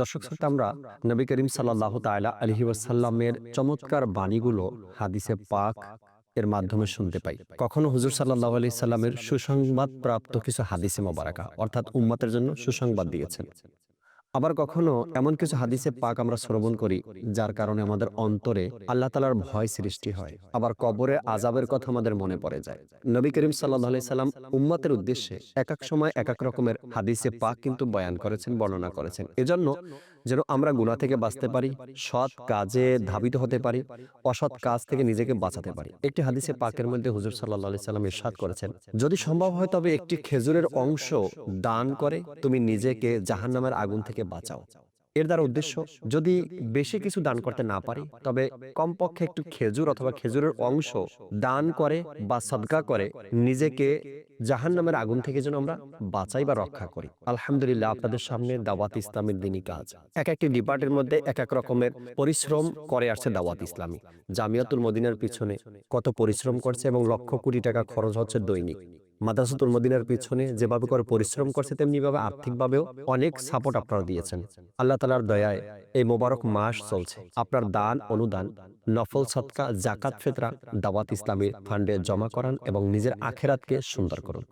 দর্শক শ্রোতা আমরা নবী করিম সাল্লাহ তাআলা আলহি ওয়াসাল্লামের চমৎকার বাণীগুলো হাদিসে পাক এর মাধ্যমে শুনতে পাই। কখনো হুজুর সাল্লাহ আলি সাল্লামের সুসংবাদ প্রাপ্ত কিছু হাদিসে মোবারকা অর্থাৎ উম্মতের জন্য সুসংবাদ দিয়েছেন। আবার কখনো এমন কিছু হাদিসে পাক আমরা শ্রবণ করি, যার কারণে আমাদের অন্তরে আল্লাহ তালার ভয় সৃষ্টি হয়। আবার কবরে আজাবের কথা আমাদের মনে পড়ে যায়। নবী করিম সাল্লাম উম্মতের উদ্দেশ্যে এক এক সময় এক এক রকমের হাদিসে পাক কিন্তু বয়ান করেছেন, বর্ণনা করেছেন। এজন্য যেন আমরা গুণা থেকে বাঁচতে পারি, সৎ কাজে ধাবিত হতে পারি, অসৎ কাজ থেকে নিজেকে বাঁচাতে পারি। একটি হাদিসে পাকের মধ্যে হুজুর সাল্লাহ সাল্লাম ইরশাদ করেছেন, যদি সম্ভব হয় তবে একটি খেজুরের অংশ দান করে, তুমি নিজেকে জাহান্নামের আগুন থেকে বাঁচাও। এর দ্বারা উদ্দেশ্য, যদি বেশি কিছু দান করতে না পারি, তবে কমপক্ষে একটু খেজুর অথবা খেজুরের অংশ দান করে বা সদকা করে নিজেকে জাহান নামের আগুন থেকে যেন আমরা বাঁচাই বা রক্ষা করি। আলহামদুলিল্লাহ, আপনাদের সামনে দাওয়াত ইসলামের দিনই কাজ। এক একটি ডিপার্টের মধ্যে এক এক রকমের পরিশ্রম করে আসছে দাওয়াত ইসলামী। জামিয়াতুল মদিনার পিছনে কত পরিশ্রম করছে এবং লক্ষ কোটি টাকা খরচ হচ্ছে দৈনিক। মাদ্রাসাতুল মদিনার পিছনে যেভাবে করে পরিশ্রম করছে, তেমনিভাবে আর্থিকভাবেও অনেক সাপোর্ট আপনারা দিয়েছেন। আল্লাহ তালার দয়ায় এই মোবারক মাস চলছে। আপনার দান, অনুদান, নফল সৎকা জাকাত ফেতরা, দাওয়াত ইসলামীর ফান্ডে জমা করান এবং নিজের আখেরাতকে সুন্দর করুন।